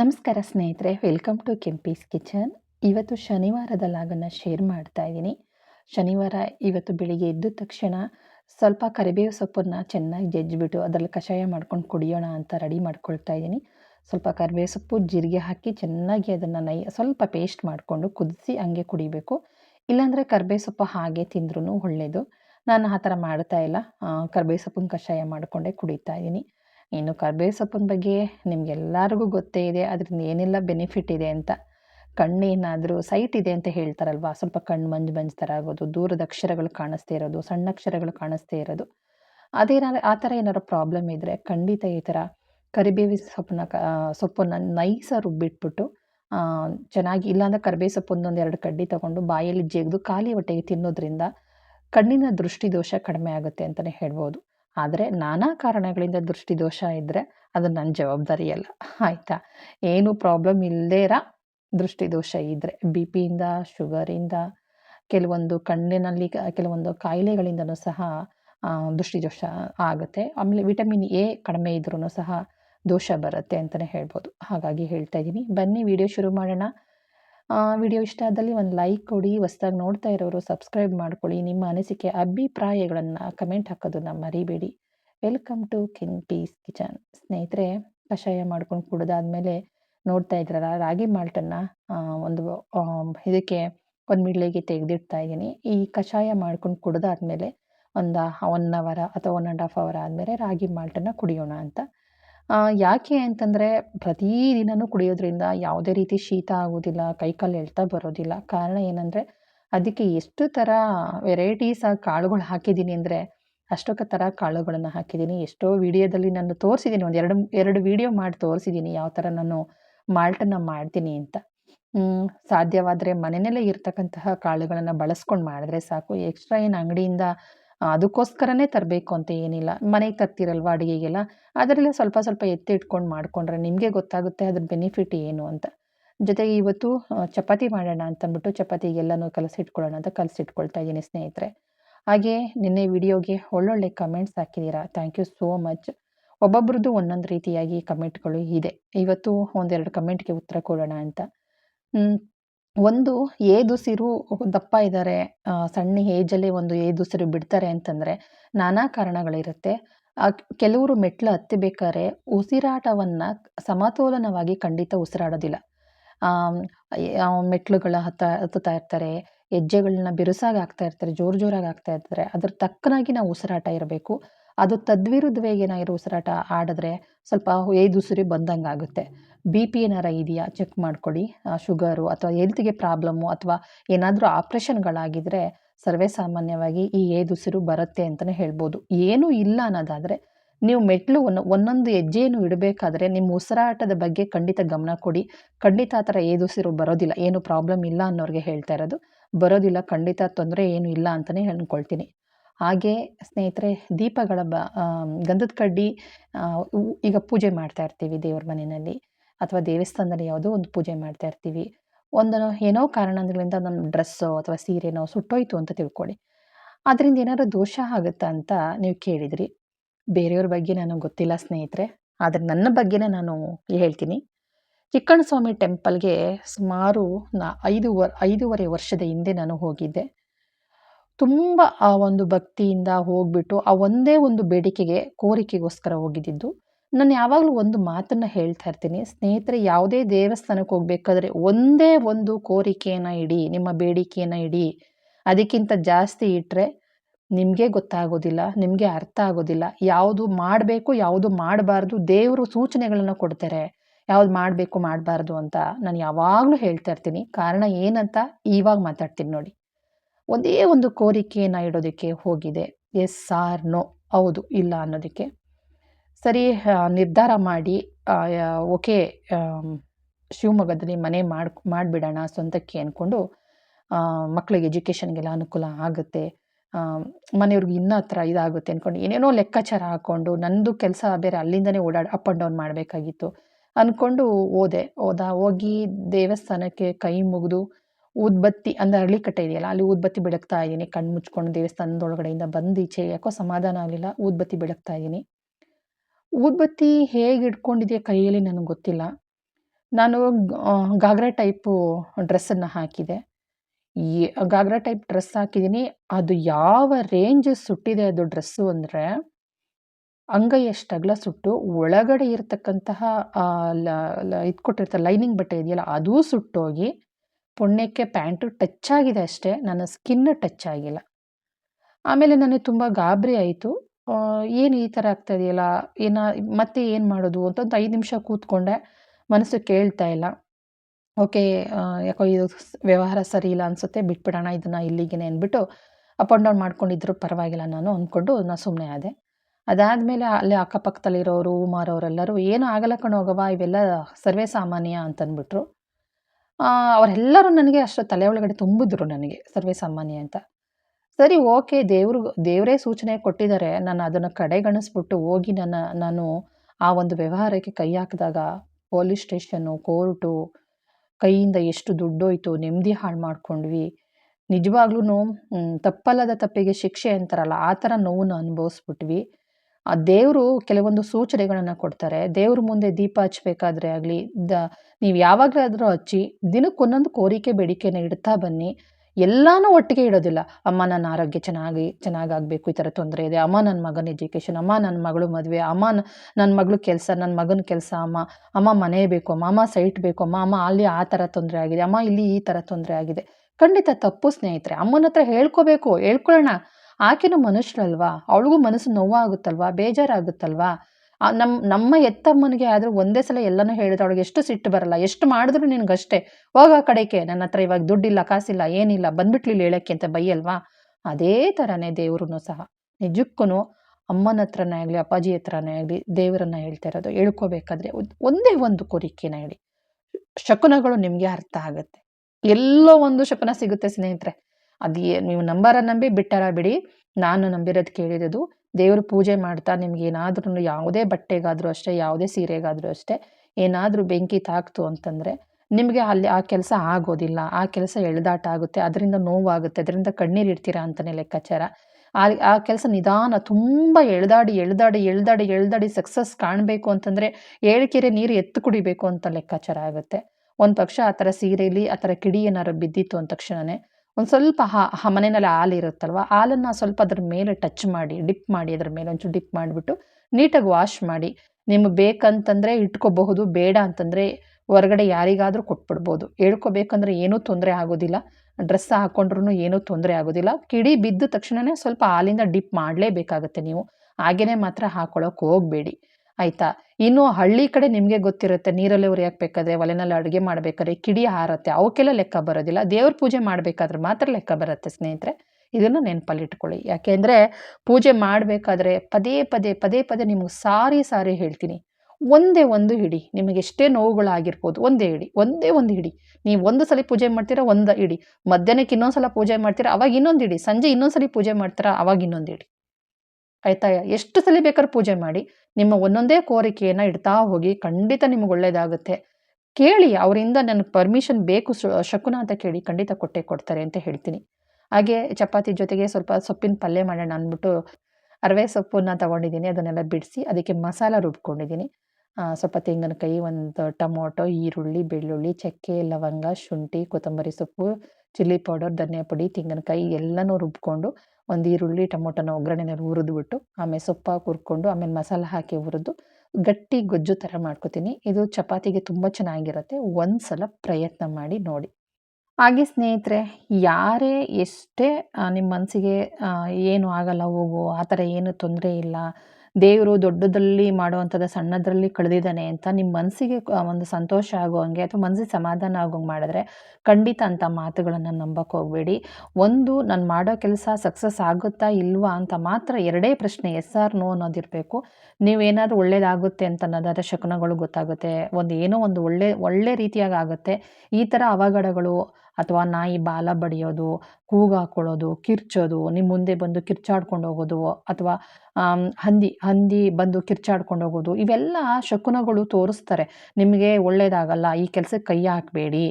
ನಮಸ್ಕಾರ ಸ್ನೇಹಿತರೆ welcome to Kempee's kitchen ಇವತ್ತು ಶನಿವಾರದ ಲಾಗನ್ನು ಶೇರ್ ಮಾಡ್ತಾ ಇದ್ದೀನಿ. ಶನಿವಾರ ಇವತ್ತು ಬೆಳಿಗ್ಗೆ ಎದ್ದ ತಕ್ಷಣ ಸ್ವಲ್ಪ ಕರಿಬೇವು ಸೊಪ್ಪನ್ನು ಚೆನ್ನಾಗಿ ಜಜ್ಜಿಬಿಟ್ಟು ಅದರಲ್ಲಿ ಕಷಾಯ ಮಾಡ್ಕೊಂಡು ಕುಡಿಯೋಣ ಅಂತ ರೆಡಿ ಮಾಡ್ಕೊಳ್ತಾ ಇದ್ದೀನಿ. ಸ್ವಲ್ಪ ಕರಿಬೇವು ಸೊಪ್ಪು, ಜೀರಿಗೆ ಹಾಕಿ ಚೆನ್ನಾಗಿ ಅದನ್ನು ನೈ, ಸ್ವಲ್ಪ ಪೇಸ್ಟ್ ಮಾಡಿಕೊಂಡು ಕುದಿಸಿ ಹಂಗೆ ಕುಡಿಬೇಕು. ಇಲ್ಲಾಂದರೆ ಕರಿಬೇವು ಸೊಪ್ಪು ಹಾಗೆ ತಿಂದ್ರೂ ಒಳ್ಳೆಯದು ನಾನು ಆ ಥರ ಮಾಡ್ತಾ ಇಲ್ಲ. ಕರಿಬೇವು ಸೊಪ್ಪನ್ನು ಕಷಾಯ ಮಾಡಿಕೊಂಡೇ ಕುಡಿತಾ ಇದ್ದೀನಿ. ಇನ್ನು ಕರ್ಬೇವು ಸೊಪ್ಪಿನ ಬಗ್ಗೆ ನಿಮಗೆಲ್ಲರಿಗೂ ಗೊತ್ತೇ ಇದೆ, ಅದರಿಂದ ಏನೆಲ್ಲ ಬೆನಿಫಿಟ್ ಇದೆ ಅಂತ. ಕಣ್ಣೇನಾದರೂ ಸೈಟ್ ಇದೆ ಅಂತ ಹೇಳ್ತಾರಲ್ವ? ಸ್ವಲ್ಪ ಕಣ್ಣು ಮಂಜು ಮಂಜು ಥರ ಆಗೋದು ದೂರದ ಅಕ್ಷರಗಳು ಕಾಣಿಸ್ತಾ ಇರೋದು, ಸಣ್ಣ ಅಕ್ಷರಗಳು ಕಾಣಿಸ್ತಾ ಇರೋದು. ಅದೇನಾದ್ರು ಆ ಥರ ಏನಾದ್ರು ಪ್ರಾಬ್ಲಮ್ ಇದ್ದರೆ ಖಂಡಿತ ಈ ಥರ ಕರಿಬೇವಿ ಸೊಪ್ಪನ್ನ ಸೊಪ್ಪನ್ನು ನೈಸ ರುಬ್ಬಿಟ್ಬಿಟ್ಟು ಚೆನ್ನಾಗಿ ಇಲ್ಲಾಂದ್ರೆ ಕರಿಬೇವು ಸೊಪ್ಪು ಒಂದೊಂದು ಎರಡು ಕಡ್ಡಿ ತಗೊಂಡು ಬಾಯಲ್ಲಿ ಜೇಗ್ದು ಖಾಲಿ ಹೊಟ್ಟೆಗೆ ತಿನ್ನೋದ್ರಿಂದ ಕಣ್ಣಿನ ದೃಷ್ಟಿದೋಷ ಕಡಿಮೆ ಆಗುತ್ತೆ ಅಂತಲೇ ಹೇಳ್ಬೋದು. ಆದರೆ ನಾನಾ ಕಾರಣಗಳಿಂದ ದೃಷ್ಟಿದೋಷ ಇದ್ದರೆ ಅದು ನನ್ನ ಜವಾಬ್ದಾರಿ ಅಲ್ಲ. ಆಯಿತಾ? ಏನು ಪ್ರಾಬ್ಲಮ್ ಇಲ್ಲದೇ ಇರೋ, ದೃಷ್ಟಿದೋಷ ಇದ್ದರೆ ಬಿ ಪಿಯಿಂದ ಶುಗರಿಂದ ಕೆಲವೊಂದು ಕಣ್ಣಿನಲ್ಲಿ ಕೆಲವೊಂದು ಕಾಯಿಲೆಗಳಿಂದನೂ ಸಹ ದೃಷ್ಟಿದೋಷ ಆಗುತ್ತೆ. ಆಮೇಲೆ ವಿಟಮಿನ್ ಎ ಕಡಿಮೆ ಇದ್ರೂ ಸಹ ದೋಷ ಬರುತ್ತೆ ಅಂತಲೇ ಹೇಳ್ಬೋದು. ಹಾಗಾಗಿ ಹೇಳ್ತಾ ಇದ್ದೀನಿ. ಬನ್ನಿ ವಿಡಿಯೋ ಶುರು ಮಾಡೋಣ. ವಿಡಿಯೋ ಇಷ್ಟ ಆದಲ್ಲಿ ಒಂದು ಲೈಕ್ ಕೊಡಿ, ಹೊಸ್ದಾಗಿ ನೋಡ್ತಾ ಇರೋರು ಸಬ್ಸ್ಕ್ರೈಬ್ ಮಾಡ್ಕೊಳ್ಳಿ. ನಿಮ್ಮ ಅನಿಸಿಕೆ, ಅಭಿಪ್ರಾಯಗಳನ್ನು ಕಮೆಂಟ್ ಹಾಕೋದನ್ನು ಮರಿಬೇಡಿ. Welcome to kin peace kitchen. ಸ್ನೇಹಿತರೆ, ಕಷಾಯ ಮಾಡ್ಕೊಂಡು ಕುಡಿದಾದ್ಮೇಲೆ ನೋಡ್ತಾ ಇದ್ರಲ್ಲ ರಾಗಿ ಮಾಲ್ಟನ್ನು ಒಂದು ಇದಕ್ಕೆ ಒಂದು ಮಿಡ್ಲಿಗೆ ತೆಗೆದಿಡ್ತಾ ಇದ್ದೀನಿ. ಈ ಕಷಾಯ ಮಾಡ್ಕೊಂಡು ಕುಡಿದಾದ್ಮೇಲೆ ಒಂದು ಒನ್ ಅವರ್ ಅಥವಾ ಒನ್ ಆ್ಯಂಡ್ ಹಾಫ್ ಅವರ್ ಆದಮೇಲೆ ರಾಗಿ ಮಾಲ್ಟನ್ನು ಕುಡಿಯೋಣ ಅಂತ ಯಾಕೆ ಅಂತಂದರೆ ಪ್ರತಿದಿನವೂ ಕುಡಿಯೋದ್ರಿಂದ ಯಾವುದೇ ರೀತಿ ಶೀತ ಆಗೋದಿಲ್ಲ ಕೈಕಾಲು ಎಳ್ತಾ ಬರೋದಿಲ್ಲ. ಕಾರಣ ಏನಂದರೆ ಅದಕ್ಕೆ ಎಷ್ಟು ಥರ ವೆರೈಟೀಸ್ ಆ ಕಾಳುಗಳು ಹಾಕಿದ್ದೀನಿ ಅಂದರೆ ಅಷ್ಟೊಕ್ಕ ಥರ ಕಾಳುಗಳನ್ನು ಹಾಕಿದ್ದೀನಿ. ಎಷ್ಟೋ ವಿಡಿಯೋದಲ್ಲಿ ನಾನು ತೋರಿಸಿದ್ದೀನಿ, ಒಂದು ಎರಡು ಎರಡು ವಿಡಿಯೋ ಮಾಡಿ ತೋರಿಸಿದ್ದೀನಿ ಯಾವ ಥರ ನಾನು ಮಾಲ್ಟನ್ನು ಮಾಡ್ತೀನಿ ಅಂತ. ಸಾಧ್ಯವಾದರೆ ಮನೆಯಲ್ಲೇ ಇರ್ತಕ್ಕಂತಹ ಕಾಳುಗಳನ್ನು ಬಳಸ್ಕೊಂಡು ಮಾಡಿದ್ರೆ ಸಾಕು. ಎಕ್ಸ್ಟ್ರಾ ಏನು ಅಂಗಡಿಯಿಂದ ಅದಕ್ಕೋಸ್ಕರನೇ ತರಬೇಕು ಅಂತ ಏನಿಲ್ಲ. ಮನೆಗೆ ತರ್ತಿರಲ್ವ ಅಡುಗೆಗೆಲ್ಲ? ಅದರಲ್ಲೇ ಸ್ವಲ್ಪ ಸ್ವಲ್ಪ ಎತ್ತಿ ಇಟ್ಕೊಂಡು ಮಾಡಿಕೊಂಡ್ರೆ ನಿಮಗೆ ಗೊತ್ತಾಗುತ್ತೆ ಅದ್ರ ಬೆನಿಫಿಟ್ ಏನು ಅಂತ. ಜೊತೆಗೆ ಇವತ್ತು ಚಪಾತಿ ಮಾಡೋಣ ಅಂತಂದ್ಬಿಟ್ಟು ಚಪಾತಿಗೆಲ್ಲನೂ ಕಲಸಿಟ್ಕೊಳ್ಳೋಣ ಅಂತ ಕಲಸಿಟ್ಕೊಳ್ತಾ ಇದ್ದೀನಿ ಸ್ನೇಹಿತರೆ. ಹಾಗೆ ನಿನ್ನೆ ವಿಡಿಯೋಗೆ ಒಳ್ಳೊಳ್ಳೆ ಕಮೆಂಟ್ಸ್ ಹಾಕಿದ್ದೀರಾ? Thank you so much. ಒಬ್ಬೊಬ್ರದ್ದು ಒಂದೊಂದು ರೀತಿಯಾಗಿ ಕಮೆಂಟ್ಗಳು ಇದೆ. ಇವತ್ತು ಒಂದೆರಡು ಕಮೆಂಟ್ಗೆ ಉತ್ತರ ಕೊಡೋಣ ಅಂತ. ಒಂದು ಏದುಸಿರು ದಪ್ಪ ಇದ್ದಾರೆ ಸಣ್ಣ ಏಜಲ್ಲಿ ಒಂದು ಏದುಸಿರು ಬಿಡ್ತಾರೆ ಅಂತಂದರೆ ನಾನಾ ಕಾರಣಗಳಿರುತ್ತೆ. ಕೆಲವರು ಮೆಟ್ಲು ಹತ್ತಬೇಕಾದ್ರೆ ಉಸಿರಾಟವನ್ನು ಸಮತೋಲನವಾಗಿ ಖಂಡಿತ ಉಸಿರಾಡೋದಿಲ್ಲ. ಮೆಟ್ಲುಗಳ ಹತ್ತ, ಹತ್ತುತ್ತಾ ಇರ್ತಾರೆ ಹೆಜ್ಜೆಗಳನ್ನ ಬಿರುಸಾಗಿ ಆಗ್ತಾ ಇರ್ತಾರೆ, ಜೋರು ಜೋರಾಗಿ ಆಗ್ತಾ ಇರ್ತಾರೆ, ಅದ್ರ ತಕ್ಕನಾಗಿ ನಾವು ಉಸಿರಾಟ ಇರಬೇಕು. ಅದು ತದ್ವಿರುದ್ಧವಾಗಿ ಏನಾಗಿರೋ ಉಸಿರಾಟ ಆಡಿದ್ರೆ ಸ್ವಲ್ಪ ಏದುಸಿರಿ ಬಂದಂಗೆ ಆಗುತ್ತೆ ಬಿ ಪಿ ಏನಾರ ಇದೆಯಾ? ಚೆಕ್ ಮಾಡ್ಕೊಳ್ಳಿ ಶುಗರು ಅಥವಾ ಹೆಲ್ತ್ಗೆ ಪ್ರಾಬ್ಲಮ್ಮು ಅಥವಾ ಏನಾದರೂ ಆಪ್ರೇಷನ್ಗಳಾಗಿದ್ದರೆ ಸರ್ವೇ ಸಾಮಾನ್ಯವಾಗಿ ಈ ಏದುಸಿರು ಬರುತ್ತೆ ಅಂತಲೇ ಹೇಳ್ಬೋದು. ಏನೂ ಇಲ್ಲ ಅನ್ನೋದಾದರೆ ನೀವು ಮೆಟ್ಲು ಒಂದು ಒಂದೊಂದು ಹೆಜ್ಜೆಯನ್ನು ಇಡಬೇಕಾದ್ರೆ ನಿಮ್ಮ ಉಸಿರಾಟದ ಬಗ್ಗೆ ಖಂಡಿತ ಗಮನ ಕೊಡಿ. ಖಂಡಿತ ಆ ಥರ ಏದುಸಿರು ಬರೋದಿಲ್ಲ. ಏನು ಪ್ರಾಬ್ಲಮ್ ಇಲ್ಲ ಅನ್ನೋರಿಗೆ ಹೇಳ್ತಾ ಇರೋದು. ಬರೋದಿಲ್ಲ, ಖಂಡಿತ ತೊಂದರೆ ಏನು ಇಲ್ಲ ಅಂತಲೇ ಹೇಳ್ಕೊಳ್ತೀನಿ. ಹಾಗೆ ಸ್ನೇಹಿತರೆ, ದೀಪಗಳ ಬ ಗಂಧದ ಕಡ್ಡಿ ಈಗ ಪೂಜೆ ಮಾಡ್ತಾ ಇರ್ತೀವಿ ದೇವ್ರ ಮನೆಯಲ್ಲಿ. ಅಥವಾ ದೇವಸ್ಥಾನದಲ್ಲಿ ಯಾವುದೋ ಒಂದು ಪೂಜೆ ಮಾಡ್ತಾ ಇರ್ತೀವಿ. ಒಂದು ಏನೋ ಕಾರಣಗಳಿಂದ ನಮ್ಮ ಡ್ರೆಸ್ಸೋ ಅಥವಾ ಸೀರೆನೋ ಸುಟ್ಟೋಯ್ತು ಅಂತ ತಿಳ್ಕೊಳ್ಳಿ. ಅದರಿಂದ ಏನಾದರೂ ದೋಷ ಆಗುತ್ತಾ ಅಂತ ನೀವು ಕೇಳಿದ್ರಿ. ಬೇರೆಯವ್ರ ಬಗ್ಗೆ ನನಗೆ ಗೊತ್ತಿಲ್ಲ ಸ್ನೇಹಿತರೆ, ಆದರೆ ನನ್ನ ಬಗ್ಗೆನೇ ನಾನು ಹೇಳ್ತೀನಿ. ಚಿಕ್ಕಣ್ಣಸ್ವಾಮಿ ಟೆಂಪಲ್ಗೆ ಸುಮಾರು ನಾ ಐದು ವ ಐದೂವರೆ ವರ್ಷದ ಹಿಂದೆ ನಾನು ಹೋಗಿದ್ದೆ. ತುಂಬ ಆ ಒಂದು ಭಕ್ತಿಯಿಂದ ಹೋಗ್ಬಿಟ್ಟು ಆ ಒಂದೇ ಒಂದು ಬೇಡಿಕೆಗೆ, ಕೋರಿಕೆಗೋಸ್ಕರ ಹೋಗಿದ್ದಿದ್ದು. ನಾನು ಯಾವಾಗಲೂ ಒಂದು ಮಾತನ್ನು ಹೇಳ್ತಾ ಇರ್ತೀನಿ. ಸ್ನೇಹಿತರೆ, ಯಾವುದೇ ದೇವಸ್ಥಾನಕ್ಕೆ ಹೋಗಬೇಕಾದ್ರೆ ಒಂದೇ ಒಂದು ಕೋರಿಕೆಯನ್ನು ಇಡಿ, ನಿಮ್ಮ ಬೇಡಿಕೆಯನ್ನು ಇಡಿ. ಅದಕ್ಕಿಂತ ಜಾಸ್ತಿ ಇಟ್ಟರೆ ನಿಮಗೆ ಗೊತ್ತಾಗೋದಿಲ್ಲ, ನಿಮಗೆ ಅರ್ಥ ಆಗೋದಿಲ್ಲ. ಯಾವುದು ಮಾಡಬೇಕು, ಯಾವುದು ಮಾಡಬಾರ್ದು, ದೇವರು ಸೂಚನೆಗಳನ್ನು ಕೊಡ್ತಾರೆ. ಯಾವ್ದು ಮಾಡಬೇಕು, ಮಾಡಬಾರ್ದು ಅಂತ ನಾನು ಯಾವಾಗಲೂ ಹೇಳ್ತಾ ಇರ್ತೀನಿ. ಕಾರಣ ಏನಂತ ಇವಾಗ ಮಾತಾಡ್ತೀನಿ ನೋಡಿ. ಒಂದೇ ಒಂದು ಕೋರಿಕೆಯನ್ನು ಇಡೋದಕ್ಕೆ ಹೋಗಿದೆ. Yes, or, no. ಹೌದು, ಇಲ್ಲ ಅನ್ನೋದಕ್ಕೆ. ಸರಿ ನಿರ್ಧಾರ ಮಾಡಿ ಓಕೆ ಶಿವಮೊಗ್ಗದಲ್ಲಿ ಮನೆ ಮಾಡಿ, ಮಾಡಿಬಿಡೋಣ ಸ್ವಂತಕ್ಕೆ ಅಂದ್ಕೊಂಡು ಮಕ್ಕಳಿಗೆ ಎಜುಕೇಷನ್ಗೆಲ್ಲ ಅನುಕೂಲ ಆಗುತ್ತೆ ಮನೆಯವ್ರಿಗೆ ಇನ್ನೂ ಹತ್ರ ಇದಾಗುತ್ತೆ ಅಂದ್ಕೊಂಡು ಏನೇನೋ ಲೆಕ್ಕಾಚಾರ ಹಾಕ್ಕೊಂಡು ನಂದು ಕೆಲಸ ಬೇರೆ ಅಲ್ಲಿಂದನೇ ಓಡಾಡಿ ಅಪ್ ಆ್ಯಂಡ್ ಡೌನ್ ಮಾಡಬೇಕಾಗಿತ್ತು ಅಂದ್ಕೊಂಡು ಹೋದೆ. ಹೋದ, ಹೋಗಿ ದೇವಸ್ಥಾನಕ್ಕೆ ಕೈ ಮುಗಿದು, ಊದ್ಬತ್ತಿ, ಅಂದರೆ ಅರಳಿಕಟ್ಟೆ ಇದೆಯಲ್ಲ, ಅಲ್ಲಿ ಊದ್ಬತ್ತಿ ಬೆಳಗ್ತಾ ಇದ್ದೀನಿ. ಕಣ್ಣು ಮುಚ್ಕೊಂಡು ದೇವಸ್ಥಾನದೊಳಗಡೆಯಿಂದ ಬಂದು ಈಚೆ ಯಾಕೋ ಸಮಾಧಾನ ಆಗಲಿಲ್ಲ, ಊದ್ಬತ್ತಿ ಬೆಳಗ್ತಾ ಇದ್ದೀನಿ. ಊದ್ಬತ್ತಿ ಹೇಗೆ ಇಟ್ಕೊಂಡಿದೆಯಾ ಕೈಯಲ್ಲಿ ನನಗೆ ಗೊತ್ತಿಲ್ಲ. ನಾನು ಗಾಗ್ರಾ ಟೈಪು ಡ್ರೆಸ್ಸನ್ನು ಹಾಕಿದೆ. ಈ ಗಾಗ್ರಾ ಟೈಪ್ ಡ್ರೆಸ್ ಹಾಕಿದ್ದೀನಿ ಅದು ಯಾವ ರೇಂಜ್ ಸುಟ್ಟಿದೆ ಅದು ಡ್ರೆಸ್ಸು ಅಂದರೆ ಅಂಗೈಯಷ್ಟು ಅಗಲ ಸುಟ್ಟು, ಒಳಗಡೆ ಇರತಕ್ಕಂತಹ ಇದು ಕೊಟ್ಟಿರ್ತಾರೆ ಲೈನಿಂಗ್ ಬಟ್ಟೆ ಇದೆಯಲ್ಲ ಅದೂ ಸುಟ್ಟೋಗಿ ಪುಣ್ಯಕ್ಕೆ ಪ್ಯಾಂಟು ಟಚ್ ಆಗಿದೆ ಅಷ್ಟೇ, ನನ್ನ ಸ್ಕಿನ್ ಟಚ್ ಆಗಿಲ್ಲ ಆಮೇಲೆ ನನಗೆ ತುಂಬ ಗಾಬರಿ ಆಯಿತು. ಏನು ಈ ಥರ ಆಗ್ತಾ ಇದೆಯಲ್ಲ ಏನ, ಮತ್ತೆ ಏನು ಮಾಡೋದು ಅಂತ ಒಂದು ಐದು ನಿಮಿಷ ಕೂತ್ಕೊಂಡೆ, ಮನಸ್ಸು ಕೇಳ್ತಾ ಇಲ್ಲ. ಓಕೆ ಯಾಕೋ ಇದು ವ್ಯವಹಾರ ಸರಿ ಇಲ್ಲ ಅನಿಸುತ್ತೆ, ಬಿಟ್ಬಿಡೋಣ, ಇದನ್ನು ಇಲ್ಲಿಗೆ ಅಂದ್ಬಿಟ್ಟು ಅಪ್ ಆ್ಯಂಡ್ ಡೌನ್ ಮಾಡ್ಕೊಂಡಿದ್ರು, ಪರವಾಗಿಲ್ಲ ನಾನು ಅಂದ್ಕೊಂಡು ನಾನು ಸುಮ್ಮನೆ ಆದೆ. ಅದಾದಮೇಲೆ ಅಲ್ಲೇ ಅಕ್ಕಪಕ್ಕದಲ್ಲಿರೋರು ಮಾರೋರೆಲ್ಲರೂ ಏನೂ ಆಗಲ್ಲ ಹೋಗವ ಇವೆಲ್ಲ ಸರ್ವೇ ಸಾಮಾನ್ಯ ಅಂತಂದ್ಬಿಟ್ರು ಅವರೆಲ್ಲರೂ ನನಗೆ ಅಷ್ಟು ತಲೆ ಒಳಗಡೆ ತುಂಬಿದ್ರು ನನಗೆ, ಸರ್ವೇ ಸಾಮಾನ್ಯ ಅಂತ. ಸರಿ, ಓಕೆ, ದೇವ್ರು, ದೇವರೇ ಸೂಚನೆ ಕೊಟ್ಟಿದ್ದಾರೆ. ನಾನು ಅದನ್ನು ಕಡೆಗಣಿಸ್ಬಿಟ್ಟು ಹೋಗಿ ನನ್ನ, ನಾನು ಆ ಒಂದು ವ್ಯವಹಾರಕ್ಕೆ ಕೈ ಹಾಕಿದಾಗ ಪೊಲೀಸ್ ಸ್ಟೇಷನ್ನು, ಕೋರ್ಟು, ಕೈಯಿಂದ ಎಷ್ಟು ದುಡ್ಡೋಯ್ತು, ನೆಮ್ಮದಿ ಹಾಳು ಮಾಡ್ಕೊಂಡ್ವಿ. ನಿಜವಾಗ್ಲೂ ತಪ್ಪಲ್ಲದ ತಪ್ಪಿಗೆ ಶಿಕ್ಷೆ ಅಂತಾರಲ್ಲ, ಆ ಥರ ನೋವನ್ನು ಅನುಭವಿಸ್ಬಿಟ್ವಿ. ಆ ದೇವರು ಕೆಲವೊಂದು ಸೂಚನೆಗಳನ್ನು ಕೊಡ್ತಾರೆ. ದೇವ್ರ ಮುಂದೆ ದೀಪ ಹಚ್ಚಬೇಕಾದ್ರೆ ಆಗಲಿ, ದ, ನೀವು ಯಾವಾಗಲಾದರೂ ಹಚ್ಚಿ, ದಿನಕ್ಕೊಂದೊಂದು ಕೋರಿಕೆ, ಬೇಡಿಕೆನ ಇಡ್ತಾ ಬನ್ನಿ. ಎಲ್ಲನೂ ಒಟ್ಟಿಗೆ ಇಡೋದಿಲ್ಲ. ಅಮ್ಮ ನನ್ನ ಆರೋಗ್ಯ ಚೆನ್ನಾಗಿ, ಚೆನ್ನಾಗಾಗಬೇಕು, ಈ ಥರ ತೊಂದರೆ ಇದೆ. ಅಮ್ಮ ನನ್ನ ಮಗನ ಎಜುಕೇಷನ್ ಅಮ್ಮ ನನ್ನ ಮಗಳು ಮದುವೆ, ಅಮ್ಮ ನನ್ನ ಮಗಳು ಕೆಲಸ, ನನ್ನ ಮಗನ ಕೆಲಸ, ಅಮ್ಮ ಅಮ್ಮ ಮನೆ ಬೇಕು, ಅಮ್ಮ ಅಮ್ಮ ಸೈಟ್ ಬೇಕು, ಅಮ್ಮ ಅಮ್ಮ ಅಲ್ಲಿ ಆ ಥರ ತೊಂದರೆ ಆಗಿದೆ, ಅಮ್ಮ ಇಲ್ಲಿ ಈ ಥರ ತೊಂದರೆ ಆಗಿದೆ. ಖಂಡಿತ ತಪ್ಪು ಸ್ನೇಹಿತರೆ, ಅಮ್ಮನ ಹತ್ರ ಹೇಳ್ಕೋಬೇಕು, ಹೇಳ್ಕೊಳ್ಳೋಣ. ಆಕೆನೂ ಮನುಷ್ಯರಲ್ವಾ? ಅವಳಿಗೂ ಮನಸ್ಸು ನೋವಾಗುತ್ತಲ್ವಾ? ಬೇಜಾರಾಗುತ್ತಲ್ವಾ? ನಮ್ಮ ನಮ್ಮ ಎತ್ತಮ್ಮನಿಗೆ ಆದರೂ ಒಂದೇ ಸಲ ಎಲ್ಲನೂ ಹೇಳಿದ್ರೆ ಅವಳಿಗೆ ಎಷ್ಟು ಸಿಟ್ಟು ಬರಲ್ಲ. ಎಷ್ಟು ಮಾಡಿದ್ರು ನಿನಗಷ್ಟೇ. ಹೋಗ ಕಡೆಗೆ, ನನ್ನ ಹತ್ರ ಇವಾಗ ದುಡ್ಡಿಲ್ಲ, ಕಾಸಿಲ್ಲ, ಏನಿಲ್ಲ ಬಂದ್ಬಿಟ್ಲಿಲ್ಲ ಹೇಳಕ್ಕೆ ಅಂತ ಬೈಯಲ್ವಾ? ಅದೇ ಥರನೇ ದೇವ್ರೂ ಸಹ. ನಿಜಕ್ಕೂ ಅಮ್ಮನ ಹತ್ರನೇ ಆಗಲಿ, ಅಪ್ಪಾಜಿ ಹತ್ರನೇ ಆಗಲಿ, ದೇವರನ್ನ ಹೇಳ್ತಾ ಇರೋದು, ಹೇಳ್ಕೋಬೇಕಾದ್ರೆ ಒಂದೇ, ಒಂದು ಕೋರಿಕೆನ ಹೇಳಿ. ಶಕುನಗಳು ನಿಮಗೆ ಅರ್ಥ ಆಗುತ್ತೆ. ಎಲ್ಲೋ ಒಂದು ಶಕುನ ಸಿಗುತ್ತೆ ಸ್ನೇಹಿತರೆ. ಅದು ನೀವು ನಂಬರ ನಂಬಿ, ಬಿಟ್ಟರ ಬಿಡಿ. ನಾನು ನಂಬಿರೋದು ಕೇಳಿರೋದು ದೇವರು ಪೂಜೆ ಮಾಡ್ತಾ ನಿಮ್ಗೆ ಏನಾದ್ರೂ ಯಾವುದೇ ಬಟ್ಟೆಗಾದರೂ ಅಷ್ಟೇ, ಯಾವುದೇ ಸೀರೆಗಾದರೂ ಅಷ್ಟೇ, ಏನಾದರೂ ಬೆಂಕಿ ತಾಕ್ತು ಅಂತಂದರೆ ನಿಮಗೆ ಅಲ್ಲಿ ಆ ಕೆಲಸ ಆಗೋದಿಲ್ಲ. ಆ ಕೆಲಸ ಎಳ್ದಾಟ ಆಗುತ್ತೆ. ಅದರಿಂದ ನೋವಾಗುತ್ತೆ. ಅದರಿಂದ ಕಣ್ಣೀರು ಇಡ್ತೀರಾ ಅಂತಲೇ ಲೆಕ್ಕಾಚಾರ. ಆ ಆ ಕೆಲಸ ನಿಧಾನ ತುಂಬ ಎಳ್ದಾಡಿ ಎಳ್ದಾಡಿ ಎಳ್ದಾಡಿ ಎಳ್ದಾಡಿ ಸಕ್ಸಸ್ ಕಾಣಬೇಕು ಅಂತಂದರೆ ಏಳ್ಕೆರೆ ನೀರು ಎತ್ತು ಕುಡಿಬೇಕು ಅಂತ ಲೆಕ್ಕಾಚಾರ ಆಗುತ್ತೆ. ಒಂದು ಪಕ್ಷ ಆ ಥರ ಸೀರೆಯಲ್ಲಿ ಆ ಥರ ಕಿಡಿ ಏನಾದ್ರು ಬಿದ್ದಿತ್ತು ಅಂದ ತಕ್ಷಣವೇ ಒಂದು ಸ್ವಲ್ಪ ಹಾ ಮನೆಯಲ್ಲಿ ಹಾಲು ಇರುತ್ತಲ್ವ, ಹಾಲನ್ನು ಸ್ವಲ್ಪ ಅದ್ರ ಮೇಲೆ ಟಚ್ ಮಾಡಿ ಡಿಪ್ ಮಾಡಿ, ಅದ್ರ ಮೇಲೆ ಒಂಚೂರು ಡಿಪ್ ಮಾಡಿಬಿಟ್ಟು ನೀಟಾಗಿ ವಾಶ್ ಮಾಡಿ. ನಿಮ್ಗೆ ಬೇಕಂತಂದರೆ ಇಟ್ಕೋಬಹುದು, ಬೇಡ ಅಂತಂದರೆ ಹೊರಗಡೆ ಯಾರಿಗಾದರೂ ಕೊಟ್ಬಿಡ್ಬೋದು. ಹೇಳ್ಕೊಬೇಕಂದ್ರೆ ಏನೂ ತೊಂದರೆ ಆಗೋದಿಲ್ಲ. ಡ್ರೆಸ್ ಹಾಕ್ಕೊಂಡ್ರೂ ಏನೂ ತೊಂದರೆ ಆಗೋದಿಲ್ಲ. ಕಿಡಿ ಬಿದ್ದ ತಕ್ಷಣವೇ ಸ್ವಲ್ಪ ಹಾಲಿಂದ ಡಿಪ್ ಮಾಡಲೇಬೇಕಾಗತ್ತೆ ನೀವು. ಹಾಗೆಯೇ ಮಾತ್ರ ಹಾಕ್ಕೊಳ್ಳೋಕೆ ಹೋಗಬೇಡಿ. ಆಯಿತಾ? ಇನ್ನು ಹಳ್ಳಿ ಕಡೆ ನಿಮಗೆ ಗೊತ್ತಿರುತ್ತೆ, ನೀರಲ್ಲಿ ಉರಿಯಾಕಬೇಕಾದ್ರೆ, ಒಲೆನಲ್ಲಿ ಅಡುಗೆ ಮಾಡಬೇಕಾದ್ರೆ, ಕಿಡಿ ಹಾರತ್ತೆ. ಅವಕ್ಕೆಲ್ಲ ಲೆಕ್ಕ ಬರೋದಿಲ್ಲ. ದೇವ್ರ ಪೂಜೆ ಮಾಡಬೇಕಾದ್ರೆ ಮಾತ್ರ ಲೆಕ್ಕ ಬರುತ್ತೆ ಸ್ನೇಹಿತರೆ. ಇದನ್ನು ನೆನಪಲ್ಲಿಟ್ಕೊಳ್ಳಿ ಯಾಕೆಂದರೆ ಪೂಜೆ ಮಾಡಬೇಕಾದ್ರೆ ಪದೇ ಪದೇ ಪದೇ ಪದೇ ನಿಮಗೆ ಸಾರಿ ಸಾರಿ ಹೇಳ್ತೀನಿ. ಒಂದೇ ಒಂದು ಹಿಡಿ. ನಿಮಗೆ ಎಷ್ಟೇ ನೋವುಗಳಾಗಿರ್ಬೋದು, ಒಂದೇ ಹಿಡಿ. ಒಂದೇ ಒಂದು ಹಿಡಿ. ನೀವು ಒಂದು ಸಲ ಪೂಜೆ ಮಾಡ್ತೀರಾ, ಒಂದು ಹಿಡಿ. ಮಧ್ಯಾಹ್ನಕ್ಕೆ ಇನ್ನೊಂದು ಸಲ ಪೂಜೆ ಮಾಡ್ತೀರಾ, ಅವಾಗ ಇನ್ನೊಂದು ಹಿಡಿ. ಸಂಜೆ ಇನ್ನೊಂದು ಸಲ ಪೂಜೆ ಮಾಡ್ತೀರಾ, ಅವಾಗ ಇನ್ನೊಂದು ಹಿಡಿ. ಆಯ್ತಾ ಎಷ್ಟು ಸಲ ಬೇಕಾದ್ರೂ ಪೂಜೆ ಮಾಡಿ, ನಿಮ್ಮ ಒಂದೊಂದೇ ಕೋರಿಕೆಯನ್ನು ಇಡ್ತಾ ಹೋಗಿ ಖಂಡಿತ ನಿಮಗೆ ಒಳ್ಳೆಯದಾಗುತ್ತೆ ಕೇಳಿ, ಅವರಿಂದ ನನಗೆ ಪರ್ಮಿಷನ್ ಬೇಕು ಶಕುನ ಅಂತ ಕೇಳಿ ಖಂಡಿತ ಕೊಟ್ಟೆ ಕೊಡ್ತಾರೆ ಅಂತ ಹೇಳ್ತೀನಿ. ಹಾಗೆ ಚಪಾತಿ ಜೊತೆಗೆ ಸ್ವಲ್ಪ ಸೊಪ್ಪಿನ ಪಲ್ಯ ಮಾಡೋಣ ಅಂದ್ಬಿಟ್ಟು ಅರವೆ ಸೊಪ್ಪನ್ನ ತೊಗೊಂಡಿದ್ದೀನಿ, ಅದನ್ನೆಲ್ಲ ಬಿಡಿಸಿ ಅದಕ್ಕೆ ಮಸಾಲ ರುಬ್ಕೊಂಡಿದ್ದೀನಿ. ಸ್ವಲ್ಪ ತೆಂಗಿನಕಾಯಿ, ಒಂದು ಟೊಮೊಟೊ, ಈರುಳ್ಳಿ, ಬೆಳ್ಳುಳ್ಳಿ, ಚಕ್ಕೆ, ಲವಂಗ, ಶುಂಠಿ, ಕೊತ್ತಂಬರಿ ಸೊಪ್ಪು, ಚಿಲ್ಲಿ ಪೌಡರ್, ಧನಿಯಾ ಪುಡಿ, ತೆಂಗಿನಕಾಯಿ ಎಲ್ಲನೂ ರುಬ್ಕೊಂಡು ಒಂದು ಈರುಳ್ಳಿ, ಟೊಮೊಟೊನ ಒಗ್ಗರಣೆನಲ್ಲಿ ಹುರಿದ್ಬಿಟ್ಟು ಆಮೇಲೆ ಸೊಪ್ಪ ಹುರ್ಕೊಂಡು, ಆಮೇಲೆ ಮಸಾಲೆ ಹಾಕಿ ಹುರಿದು ಗಟ್ಟಿ ಗೊಜ್ಜು ಥರ ಮಾಡ್ಕೊತೀನಿ. ಇದು ಚಪಾತಿಗೆ ತುಂಬ ಚೆನ್ನಾಗಿರುತ್ತೆ. ಒಂದು ಸಲ ಪ್ರಯತ್ನ ಮಾಡಿ ನೋಡಿ. ಹಾಗೆ ಸ್ನೇಹಿತರೆ, ಯಾರೇ ಎಷ್ಟೇ ನಿಮ್ಮ ಮನಸ್ಸಿಗೆ ಏನು ಆಗಲ್ಲ ಹೋಗು, ಆ ಥರ ಏನು ತೊಂದರೆ ಇಲ್ಲ ದೇವರು ದೊಡ್ಡದಲ್ಲಿ ಮಾಡುವಂಥದ್ದು ಸಣ್ಣದರಲ್ಲಿ ಕಳೆದಿದ್ದಾನೆ ಅಂತ ನಿಮ್ಮ ಮನಸ್ಸಿಗೆ ಒಂದು ಸಂತೋಷ ಆಗೋ ಹಂಗೆ ಅಥವಾ ಮನಸ್ಸಿಗೆ ಸಮಾಧಾನ ಆಗೋಂಗೆ ಮಾಡಿದ್ರೆ ಖಂಡಿತ ಅಂತ ಮಾತುಗಳನ್ನು ನಂಬಕ್ಕೆ ಹೋಗಬೇಡಿ. ಒಂದು ನಾನು ಮಾಡೋ ಕೆಲಸ ಸಕ್ಸಸ್ ಆಗುತ್ತಾ ಇಲ್ವಾ ಅಂತ ಮಾತ್ರ ಎರಡೇ ಪ್ರಶ್ನೆ ಎಸ್ ಆರ್ ನೋ ಅನ್ನೋದಿರಬೇಕು. ನೀವೇನಾದರೂ ಒಳ್ಳೇದಾಗುತ್ತೆ ಅಂತ ಅನ್ನೋದಾದ್ರೆ ಶಕುನಗಳು ಗೊತ್ತಾಗುತ್ತೆ. ಒಂದು ಏನೋ ಒಂದು ಒಳ್ಳೆ ಒಳ್ಳೆ ರೀತಿಯಾಗಿ ಆಗುತ್ತೆ. ಈ ಥರ ಅವಘಡಗಳು ಅಥವಾ ನಾಯಿ ಬಾಲ ಬಡಿಯೋದು, ಕೂಗಾಕೊಳ್ಳೋದು ಕಿರ್ಚೋದು, ನಿಮ್ಮ ಮುಂದೆ ಬಂದು ಕಿರ್ಚಾಡ್ಕೊಂಡು ಹೋಗೋದು ಅಥವಾ ಹಂದಿ ಹಂದಿ ಬಂದು ಕಿರ್ಚಾಡ್ಕೊಂಡು ಹೋಗೋದು, ಇವೆಲ್ಲ ಶಕುನಗಳು ತೋರಿಸ್ತಾರೆ. ನಿಮಗೆ ಒಳ್ಳೇದಾಗಲ್ಲ, ಈ ಕೆಲಸಕ್ಕೆ ಕೈ ಹಾಕಬೇಡಿ,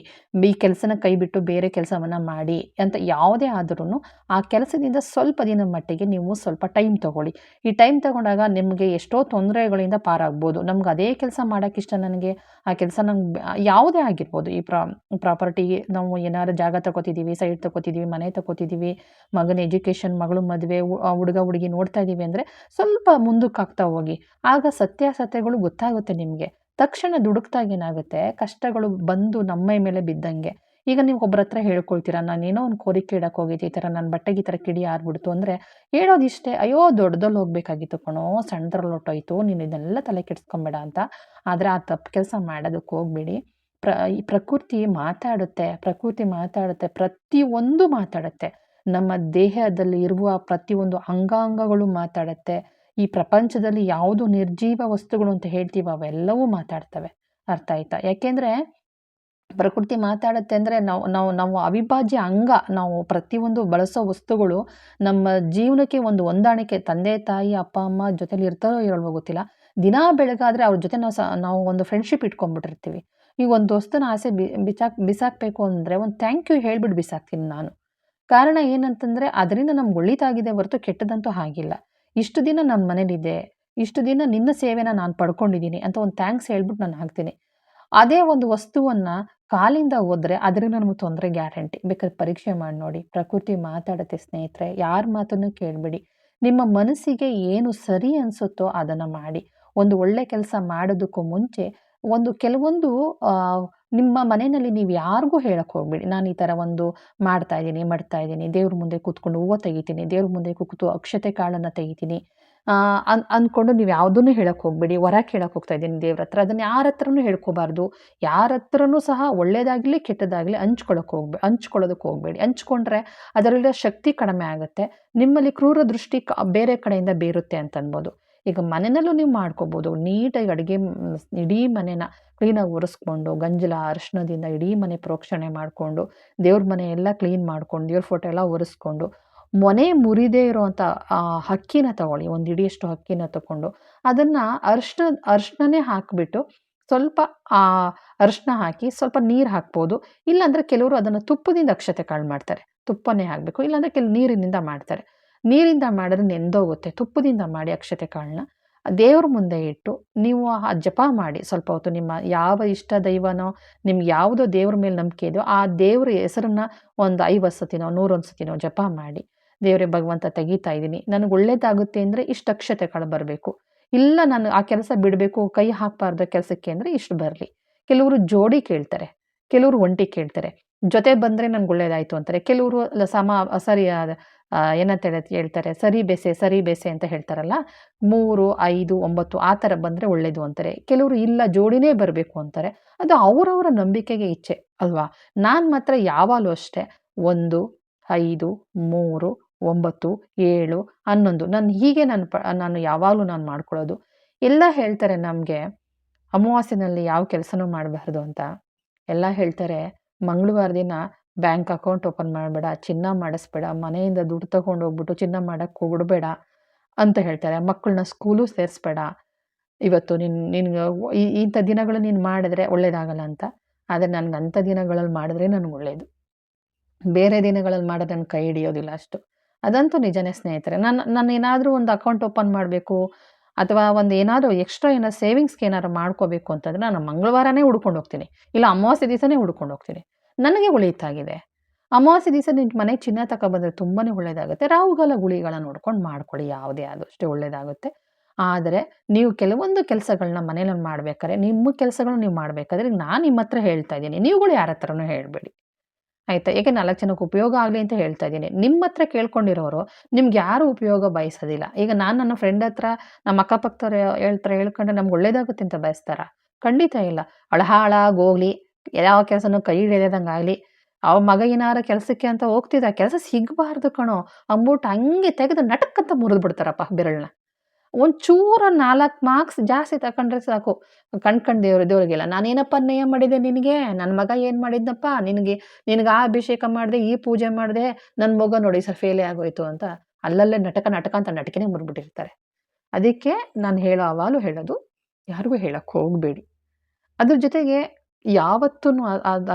ಈ ಕೆಲಸನ ಕೈ ಬಿಟ್ಟು ಬೇರೆ ಕೆಲಸವನ್ನು ಮಾಡಿ ಅಂತ ಯಾವುದೇ ಆದ್ರೂ ಆ ಕೆಲಸದಿಂದ ಸ್ವಲ್ಪ ದಿನ ಮಟ್ಟಿಗೆ ನೀವು ಸ್ವಲ್ಪ ಟೈಮ್ ತಗೊಳ್ಳಿ. ಈ ಟೈಮ್ ತಗೊಂಡಾಗ ನಿಮಗೆ ಎಷ್ಟೋ ತೊಂದರೆಗಳಿಂದ ಪಾರಾಗ್ಬೋದು. ನಮ್ಗೆ ಅದೇ ಕೆಲಸ ಮಾಡೋಕ್ಕಿಷ್ಟ ನನಗೆ, ಆ ಕೆಲಸ ನಂಗೆ ಯಾವುದೇ ಆಗಿರ್ಬೋದು. ಈ ಪ್ರಾ, ಪ್ರಾಪರ್ಟಿ ನಾವು ಏನಾದ್ರು ಜಾಗ ತಗೋತಿದ್ದೀವಿ ಸೈಟ್ ತಗೋತಿದ್ದೀವಿ ಮನೆ ತಗೋತಿದ್ದೀವಿ ಮಗನ ಎಜುಕೇಷನ್, ಮಗಳು ಮದುವೆ ಹುಡುಗ, ಹುಡುಗಿ ನೋಡ್ತಾ ಇದ್ದೀವಿ ಅಂದರೆ ಸ್ವಲ್ಪ ಮುಂದಕ್ಕೆ ಆಗ್ತಾ ಹೋಗಿ, ಆಗ ಸತ್ಯಾಸತ್ಯಗಳು ಗೊತ್ತಾಗುತ್ತೆ ನಿಮಗೆ. ತಕ್ಷಣ ಏನಾಗುತ್ತೆ? ಕಷ್ಟಗಳು ಬಂದು ನಮ್ಮ ಮೇಲೆ ಬಿದ್ದಂಗೆ. ಈಗ ನೀವು ಒಬ್ಬರ ಹತ್ರ ಹೇಳ್ಕೊಳ್ತೀರಾ ಏನೋ ಒಂದು ಕೋರಿಕೆ ಇಡಕ್ಕೆ ಹೋಗಿದ್ದೆ, ಈ ಥರ ನನ್ನ ಬಟ್ಟೆಗೆ ಈ ಥರ ಕಿಡಿ ಆರ್ಬಿಡ್ತು ಅಂದರೆ ಹೇಳೋದಿಷ್ಟೇ, ಅಯ್ಯೋ ದೊಡ್ಡದಲ್ಲಿ ಹೋಗ್ಬೇಕಾಗಿತ್ತು ಕಣೋ, ಸಣ್ಣದ್ರಲ್ಲಿ ಹೊಟ್ಟೋಯ್ತು ನೀನು ಇದನ್ನೆಲ್ಲ ತಲೆ ಕೆಡ್ಸ್ಕೊಂಬೇಡ ಅಂತ. ಆದರೆ ಆ ತಪ್ಪು ಕೆಲಸ ಮಾಡೋದಕ್ಕೆ ಹೋಗ್ಬೇಡಿ. ಪ್ರ ಈ ಪ್ರಕೃತಿ ಮಾತಾಡುತ್ತೆ ಪ್ರಕೃತಿ ಮಾತಾಡುತ್ತೆ, ಪ್ರತಿಯೊಂದು ಮಾತಾಡುತ್ತೆ. ನಮ್ಮ ದೇಹದಲ್ಲಿ ಇರುವ ಪ್ರತಿಯೊಂದು ಅಂಗಾಂಗಗಳು ಮಾತಾಡುತ್ತೆ. ಈ ಪ್ರಪಂಚದಲ್ಲಿ ಯಾವುದು ನಿರ್ಜೀವ ವಸ್ತುಗಳು ಅಂತ ಹೇಳ್ತೀವಿ ಅವೆಲ್ಲವೂ ಮಾತಾಡ್ತವೆ. ಅರ್ಥ ಆಯ್ತಾ? ಯಾಕೆಂದರೆ ಪ್ರಕೃತಿ ಮಾತಾಡುತ್ತೆ ಅಂದರೆ ನಾವು ನಾವು ನಾವು ಅವಿಭಾಜ್ಯ ಅಂಗ, ನಾವು ಪ್ರತಿಯೊಂದು ಬಳಸೋ ವಸ್ತುಗಳು ನಮ್ಮ ಜೀವನಕ್ಕೆ ಒಂದು ಹೊಂದಾಣಿಕೆ. ತಂದೆ, ತಾಯಿ, ಅಪ್ಪ, ಅಮ್ಮ ಜೊತೆಲಿ ಇರ್ತಾರೋ ಇರೋಲ್ವೋ ಗೊತ್ತಿಲ್ಲ. ದಿನಾ ಬೆಳಗಾದರೆ ಅವ್ರ ಜೊತೆ ನಾವು ಸ, ನಾವು ಒಂದು ಫ್ರೆಂಡ್ಶಿಪ್ ಇಟ್ಕೊಂಡ್ಬಿಟ್ಟಿರ್ತೀವಿ. ಈಗ ಒಂದು ದೋಸ್ತನ ಆಸೆ ಬಿ, ಬಿಚಾಕ್, ಬಿಸಾಕಬೇಕು ಅಂದರೆ ಒಂದು ಥ್ಯಾಂಕ್ ಯು ಹೇಳ್ಬಿಟ್ಟು ಬಿಸಾಕ್ತೀನಿ ನಾನು. ಕಾರಣ ಏನಂತಂದರೆ ಅದರಿಂದ ನಮ್ಗೆ ಒಳಿತಾಗಿದೆ ಹೊರತು ಕೆಟ್ಟದಂತೂ ಆಗಿಲ್ಲ ಇಷ್ಟು ದಿನ ನನ್ನ ಮನೇಲಿದೆ, ಇಷ್ಟು ದಿನ ನಿನ್ನ ಸೇವೆನ ನಾನು ಪಡ್ಕೊಂಡಿದ್ದೀನಿ ಅಂತ ಒಂದು ಥ್ಯಾಂಕ್ಸ್ ಹೇಳ್ಬಿಟ್ಟು ನಾನು ಹಾಕ್ತೀನಿ. ಅದೇ ಒಂದು ವಸ್ತುವನ್ನು ಕಾಲಿಂದ ಹೋದ್ರೆ ಅದರಿಂದ ನಮ್ಗೆ ತೊಂದರೆ ಗ್ಯಾರಂಟಿ ಬೇಕಾದ್ರೆ ಪರೀಕ್ಷೆ ಮಾಡಿ ನೋಡಿ, ಪ್ರಕೃತಿ ಮಾತಾಡುತ್ತೆ ಸ್ನೇಹಿತರೆ, ಯಾರ ಮಾತನ್ನು ಕೇಳಬೇಡಿ. ನಿಮ್ಮ ಮನಸ್ಸಿಗೆ ಏನು ಸರಿ ಅನಿಸುತ್ತೋ ಅದನ್ನು ಮಾಡಿ. ಒಂದು ಒಳ್ಳೆ ಕೆಲಸ ಮಾಡೋದಕ್ಕೂ ಮುಂಚೆ ಒಂದು ಕೆಲವೊಂದು ನಿಮ್ಮ ಮನೆಯಲ್ಲಿ ನೀವು ಯಾರಿಗೂ ಹೇಳಕ್ಕೆ ಹೋಗ್ಬೇಡಿ. ನಾನು ಈ ಥರ ಒಂದು ಮಾಡ್ತಾ ಇದ್ದೀನಿ ಮಾಡ್ತಾ ಇದ್ದೀನಿ, ದೇವ್ರ ಮುಂದೆ ಕೂತ್ಕೊಂಡು ಹೂವು ತೆಗಿತೀನಿ, ದೇವ್ರ ಮುಂದೆ ಕೂತು ಅಕ್ಷತೆ ಕಾಳನ್ನು ತೆಗಿತೀನಿ. ಅನ್ ಅಂದ್ಕೊಂಡು ನೀವು ಯಾವುದನ್ನು ಹೇಳಕ್ಕೆ ಹೋಗ್ಬೇಡಿ. ವರ ಕೇಳಕ್ಕೆ ಹೋಗ್ತಾ ಇದ್ದೀನಿ ದೇವ್ರ ಹತ್ರ. ಅದನ್ನು ಯಾರ ಹತ್ರನೂ ಹೇಳ್ಕೋಬಾರ್ದು. ಯಾರ ಹತ್ರನೂ ಸಹ ಒಳ್ಳೇದಾಗಲಿ, ಕೆಟ್ಟದಾಗಲಿ ಹಂಚ್ಕೊಳಕ್ಕೆ ಹೋಗ್ಬೇ ಹಂಚ್ಕೊಳ್ಳೋದಕ್ಕೆ ಹೋಗಬೇಡಿ. ಹಂಚ್ಕೊಂಡ್ರೆ ಅದರಲ್ಲಿರೋ ಶಕ್ತಿ ಕಡಿಮೆ ಆಗುತ್ತೆ. ನಿಮ್ಮಲ್ಲಿ ಕ್ರೂರ ದೃಷ್ಟಿ ಬೇರೆ ಕಡೆಯಿಂದ ಬೇರುತ್ತೆ ಅಂತ ಅನ್ಬೋದು ಈಗ ಮನೆಯಲ್ಲೂ ನೀವು ಮಾಡ್ಕೋಬೋದು. ನೀಟಾಗಿ ಅಡುಗೆ ಇಡೀ ಮನೆನ ಕ್ಲೀನಾಗಿ ಒರೆಸ್ಕೊಂಡು, ಗಂಜಲ, ಅರಿಶಿಣದಿಂದ ಇಡೀ ಮನೆ ಪ್ರೋಕ್ಷಣೆ ಮಾಡಿಕೊಂಡು, ದೇವ್ರ ಮನೆ ಎಲ್ಲ ಕ್ಲೀನ್ ಮಾಡ್ಕೊಂಡು, ದೇವ್ರ ಫೋಟೋ ಎಲ್ಲ ಒರೆಸ್ಕೊಂಡು, ಮೊನೆ ಮುರಿದೇ ಇರೋವಂಥ ಹಕ್ಕಿನ ತಗೊಳ್ಳಿ. ಒಂದು ಇಡಿಯಷ್ಟು ಹಕ್ಕಿನ ತಗೊಂಡು, ಅದನ್ನು ಅರ್ಶಿಣ, ಅರ್ಶಿಣನೇ ಹಾಕಿಬಿಟ್ಟು ಸ್ವಲ್ಪ ಅರಿಶಿನ ಹಾಕಿ ಸ್ವಲ್ಪ ನೀರು ಹಾಕ್ಬೋದು. ಇಲ್ಲಾಂದರೆ ಕೆಲವರು ಅದನ್ನು ತುಪ್ಪದಿಂದ ಅಕ್ಷತೆ ಕಾಳು ಮಾಡ್ತಾರೆ. ತುಪ್ಪನೇ ಹಾಕಬೇಕು. ಇಲ್ಲಾಂದರೆ ಕೆಲವು ನೀರಿನಿಂದ ಮಾಡ್ತಾರೆ. ನೀರಿಂದ ಮಾಡಿದ್ರೆ ನೆಂದೋಗುತ್ತೆ, ತುಪ್ಪದಿಂದ ಮಾಡಿ ಅಕ್ಷತೆ ಕಾಳನ್ನ. ದೇವ್ರ ಮುಂದೆ ಇಟ್ಟು ನೀವು ಆ ಜಪ ಮಾಡಿ, ಸ್ವಲ್ಪ ಹೊತ್ತು ನಿಮ್ಮ ಯಾವ ಇಷ್ಟ ದೈವನೋ, ನಿಮ್ಗೆ ಯಾವುದೋ ದೇವ್ರ ಮೇಲೆ ನಂಬಿಕೆ ಇದೆಯೋ, ಆ ದೇವ್ರ ಹೆಸರನ್ನ ಒಂದು ಐವತ್ತು ಸತಿನೋ ನೂರೊಂದು ಸತಿನೋ ಜಪ ಮಾಡಿ, ದೇವರೇ ಭಗವಂತ ತೆಗಿತಾ ಇದ್ದೀನಿ, ನನಗೆ ಒಳ್ಳೇದಾಗುತ್ತೆ ಅಂದರೆ ಇಷ್ಟು ಅಕ್ಷತೆ ಕಾಳು ಬರಬೇಕು. ಇಲ್ಲ ನಾನು ಆ ಕೆಲಸ ಬಿಡಬೇಕು, ಕೈ ಹಾಕಬಾರ್ದು ಕೆಲಸಕ್ಕೆ ಅಂದರೆ ಇಷ್ಟು ಬರಲಿ. ಕೆಲವರು ಜೋಡಿ ಕೇಳ್ತಾರೆ ಕೆಲವರು ಒಂಟಿ ಕೇಳ್ತಾರೆ. ಜೊತೆ ಬಂದರೆ ನನಗೆ ಒಳ್ಳೇದಾಯ್ತು ಅಂತಾರೆ. ಕೆಲವರು ಸಮ, ಸರಿ ಏನಂತ ಹೇಳಿ ಹೇಳ್ತಾರೆ, ಸರಿ ಬೆಸೆ ಸರಿ ಬೆಸೆ ಅಂತ ಹೇಳ್ತಾರಲ್ಲ, ಮೂರು, ಐದು, ಒಂಬತ್ತು ಆ ಥರ ಬಂದರೆ ಒಳ್ಳೇದು ಅಂತಾರೆ. ಕೆಲವರು ಇಲ್ಲ ಜೋಡಿನೇ ಬರಬೇಕು ಅಂತಾರೆ. ಅದು ಅವರವರ ನಂಬಿಕೆಗೆ ಇಚ್ಛೆ ಅಲ್ವಾ? ನಾನು ಮಾತ್ರ ಯಾವಾಗಲೂ ಅಷ್ಟೇ, ಒಂದು, ಐದು, ಮೂರು, ಒಂಬತ್ತು, ಏಳು, ಹನ್ನೊಂದು, ನಾನು ಹೀಗೆ ನಾನು ಪ, ನಾನು ಯಾವಾಗಲೂ ನಾನು ಮಾಡ್ಕೊಳ್ಳೋದು. ಎಲ್ಲ ಹೇಳ್ತಾರೆ ನಮಗೆ, ಅಮಾವಾಸ್ಯೆನಲ್ಲಿ ಯಾವ ಕೆಲಸನೂ ಮಾಡಬಾರ್ದು ಅಂತ. ಎಲ್ಲ ಹೇಳ್ತಾರೆ, ಮಂಗಳವಾರ ದಿನ ಬ್ಯಾಂಕ್ ಅಕೌಂಟ್ ಓಪನ್ ಮಾಡಬೇಡ, ಚಿನ್ನ ಮಾಡಿಸ್ಬೇಡ, ಮನೆಯಿಂದ ದುಡ್ಡು ತಗೊಂಡು ಹೋಗ್ಬಿಟ್ಟು ಚಿನ್ನ ಮಾಡೋಕ್ಕೆ ಹೋಗ್ಬಿಡ್ಬೇಡ ಅಂತ ಹೇಳ್ತಾರೆ. ಮಕ್ಕಳನ್ನ ಸ್ಕೂಲು ಸೇರಿಸ್ಬೇಡ. ಇವತ್ತು ನಿನ್ನ ನಿನ್ಗೆ ಇಂಥ ದಿನಗಳು ನೀನು ಮಾಡಿದ್ರೆ ಒಳ್ಳೇದಾಗಲ್ಲ ಅಂತ. ಆದರೆ ನನಗೆ ಅಂಥ ದಿನಗಳಲ್ಲಿ ಮಾಡಿದ್ರೆ ನನಗೆ ಒಳ್ಳೆಯದು ಬೇರೆ ದಿನಗಳಲ್ಲಿ ಮಾಡೋದು ನನ್ನ ಕೈ ಹಿಡಿಯೋದಿಲ್ಲ ಅಷ್ಟು. ಅದಂತೂ ನಿಜನೇ ಸ್ನೇಹಿತರೆ. ನನ್ನ ನಾನು ಏನಾದರೂ ಒಂದು ಅಕೌಂಟ್ ಓಪನ್ ಮಾಡಬೇಕು ಅಥವಾ ಒಂದು ಏನಾದರೂ ಎಕ್ಸ್ಟ್ರಾ ಏನಾದ್ರು ಸೇವಿಂಗ್ಸ್ಗೆ ಏನಾದ್ರು ಮಾಡ್ಕೋಬೇಕು ಅಂತಂದರೆ ನಾನು ಮಂಗಳವಾರನೇ ಹುಡ್ಕೊಂಡು ಹೋಗ್ತೀನಿ. ಇಲ್ಲ ಅಮಾವಾಸ್ಯೆ ದಿವಸನೇ ಹುಡ್ಕೊಂಡು ಹೋಗ್ತೀನಿ. ನನಗೆ ಉಳಿತಾಗಿದೆ. ಅಮಾವಾಸ್ಯೆ ದಿವಸ ನಿಮ್ಮ ಮನೆ ಚಿನ್ನ ತಗೊಬಂದರೆ ತುಂಬಾ ಒಳ್ಳೆಯದಾಗುತ್ತೆ ರಾಹುಗಾಲ ಗುಳಿಗಳ ನೋಡ್ಕೊಂಡು ಮಾಡ್ಕೊಳ್ಳಿ. ಯಾವುದೇ ಆದರೂ ಅಷ್ಟೇ ಒಳ್ಳೆಯದಾಗುತ್ತೆ ಆದರೆ ನೀವು ಕೆಲವೊಂದು ಕೆಲಸಗಳನ್ನ ಮನೇಲಿ ಮಾಡ್ಬೇಕಾದ್ರೆ, ನಿಮ್ಮ ಕೆಲಸಗಳನ್ನ ನೀವು ಮಾಡಬೇಕಾದ್ರೆ ನಾನು ನಿಮ್ಮ ಹತ್ರ ಹೇಳ್ತಾ ಇದ್ದೀನಿ. ನೀವುಗಳು ಯಾರ ಹತ್ರನೂ ಹೇಳಬೇಡಿ. ಆಯಿತಾ? ಏಕೆ ನಾಲ್ಕು ಜನಕ್ಕೆ ಉಪಯೋಗ ಆಗಲಿ ಅಂತ ಹೇಳ್ತಾ ಇದ್ದೀನಿ. ನಿಮ್ಮ ಹತ್ರ ಕೇಳ್ಕೊಂಡಿರೋರು ನಿಮ್ಗೆ ಯಾರು ಉಪಯೋಗ ಬಯಸೋದಿಲ್ಲ. ಈಗ ನಾನು ನನ್ನ ಫ್ರೆಂಡ್ ಹತ್ರ ನಮ್ಮ ಅಕ್ಕಪಕ್ಕದವ್ರು ಹೇಳ್ತಾರೆ, ಹೇಳ್ಕೊಂಡ್ರೆ ನಮ್ಗೆ ಒಳ್ಳೇದಾಗುತ್ತೆ ಅಂತ ಬಯಸ್ತಾರ? ಖಂಡಿತ ಇಲ್ಲ. ಹೋಗ್ಲಿ, ಯಾವ ಕೆಲಸನೂ ಕೈ ಆಗಲಿ. ಅವ ಮಗ ಏನಾರ ಕೆಲಸಕ್ಕೆ ಅಂತ ಹೋಗ್ತಿದ್ದ ಕೆಲಸ ಸಿಗಬಾರ್ದು ಕಣೋ. ಅಂಬೂಟ ಹಂಗೆ ತೆಗೆದು ನಟಕ್ಕಂತ ಮುರಿದು ಬಿಡ್ತಾರಪ್ಪ ಬೆರಳನ್ನ. ಒಂಚೂರು ನಾಲ್ಕು ಮಾರ್ಕ್ಸ್ ಜಾಸ್ತಿ ತಕೊಂಡ್ರೆ ಸಾಕು. ಕಣ್ಕಂಡು ದೇವ್ರ ದೇವ್ರಿಗೆಲ್ಲ ನಾನೇನಪ್ಪ ಅನ್ಯಾಯ ಮಾಡಿದೆ ನಿನಗೆ? ನನ್ನ ಮಗ ಏನು ಮಾಡಿದ್ನಪ್ಪ? ನಿನಗೆ ನಿನಗೆ ಆ ಅಭಿಷೇಕ ಮಾಡಿದೆ, ಈ ಪೂಜೆ ಮಾಡಿದೆ, ನನ್ನ ಮಗ ನೋಡಿ ಸರ್ ಫೇಲೇ ಆಗೋಯ್ತು ಅಂತ ಅಲ್ಲಲ್ಲೇ ನಟಕ ನಟಕ ಅಂತ ನಟಕಿನೇ ಮುರ್ಬಿಟ್ಟಿರ್ತಾರೆ ಅದಕ್ಕೆ ನಾನು ಹೇಳೋ ಅವಾಲು ಹೇಳೋದು, ಯಾರಿಗೂ ಹೇಳಕ್ಕೆ ಹೋಗಬೇಡಿ. ಅದ್ರ ಜೊತೆಗೆ ಯಾವತ್ತೂ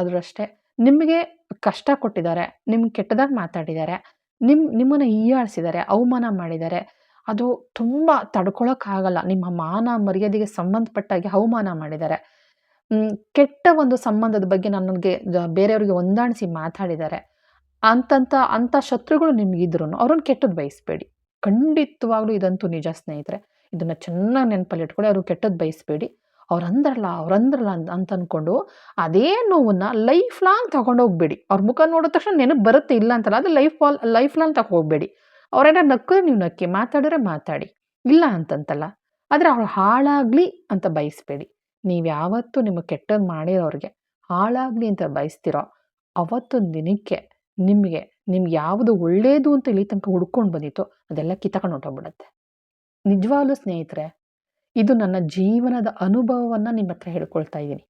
ಅದರಷ್ಟೇ ನಿಮಗೆ ಕಷ್ಟ ಕೊಟ್ಟಿದ್ದಾರೆ, ನಿಮ್ಗೆ ಕೆಟ್ಟದಾಗಿ ಮಾತಾಡಿದ್ದಾರೆ, ನಿಮ್ಮ ನಿಮ್ಮನ್ನ ಹೀಯಾಳಿಸಿದ್ದಾರೆ, ಅವಮಾನ ಮಾಡಿದ್ದಾರೆ. ಅದು ತುಂಬ ತಡ್ಕೊಳಕ್ಕಾಗಲ್ಲ. ನಿಮ್ಮ ಮಾನ ಮರ್ಯಾದೆಗೆ ಸಂಬಂಧಪಟ್ಟಾಗೆ ಅವಮಾನ ಮಾಡಿದ್ದಾರೆ. ಕೆಟ್ಟ ಒಂದು ಸಂಬಂಧದ ಬಗ್ಗೆ ನನಗೆ ಬೇರೆಯವ್ರಿಗೆ ಹೊಂದಾಣಿಸಿ ಮಾತಾಡಿದ್ದಾರೆ. ಅಂತಂತ ಅಂಥ ಶತ್ರುಗಳು ನಿಮಗಿದ್ರು ಅವ್ರನ್ನ ಕೆಟ್ಟದ್ದು ಬಯಸ್ಬೇಡಿ. ಖಂಡಿತವಾಗ್ಲೂ ಇದಂತೂ ನಿಜ ಸ್ನೇಹಿತರೆ. ಇದನ್ನು ಚೆನ್ನಾಗಿ ನೆನಪಲ್ಲಿಟ್ಕೊಳ್ಳಿ. ಅವರು ಕೆಟ್ಟದ್ದು ಬಯಸಬೇಡಿ ಅವ್ರು ಅಂದ್ರಲ್ಲ, ಅವ್ರು ಅಂದ್ರಲ್ಲ ಅಂತ ಅಂತ ಅನ್ಕೊಂಡು ಅದೇ ನೋವನ್ನ ಲೈಫ್ ಲಾಂಗ್ ತಗೊಂಡೋಗ್ಬೇಡಿ. ಅವ್ರ ಮುಖ ನೋಡಿದ ತಕ್ಷಣ ನೆನಪು ಬರುತ್ತೆ ಇಲ್ಲ ಅಂತಲ್ಲ. ಅದು ಲೈಫ್ ಲೈಫ್ ಲಾಂಗ್ ತಗೊ ಅವ್ರೇನಾದ್ರು ನಕ್ಕಿದ್ರೆ ನೀವು ನಕ್ಕಿ, ಮಾತಾಡಿದ್ರೆ ಮಾತಾಡಿ. ಇಲ್ಲ ಅಂತಂತಲ್ಲ. ಆದರೆ ಅವ್ರು ಹಾಳಾಗ್ಲಿ ಅಂತ ಬಯಸ್ಬೇಡಿ. ನೀವು ಯಾವತ್ತೂ ನಿಮಗೆ ಕೆಟ್ಟದ್ದು ಮಾಡಿರೋರಿಗೆ ಹಾಳಾಗಲಿ ಅಂತ ಬಯಸ್ತಿರೋ ಅವತ್ತೊಂದು ದಿನಕ್ಕೆ ನಿಮಗೆ ನಿಮ್ಗೆ ಯಾವುದು ಒಳ್ಳೆಯದು ಅಂತ ಇಲ್ಲಿ ತನಕ ಹುಡ್ಕೊಂಡು ಬಂದಿತ್ತು ಅದೆಲ್ಲ ಕಿತ್ತಕೊಂಡು ಹೊಟ್ಟೋಗ್ಬಿಡತ್ತೆ ನಿಜವಾಗ್ಲೂ ಸ್ನೇಹಿತರೆ, ಇದು ನನ್ನ ಜೀವನದ ಅನುಭವವನ್ನು ನಿಮ್ಮ ಹತ್ರ ಹೇಳ್ಕೊಳ್ತಾ ಇದ್ದೀನಿ.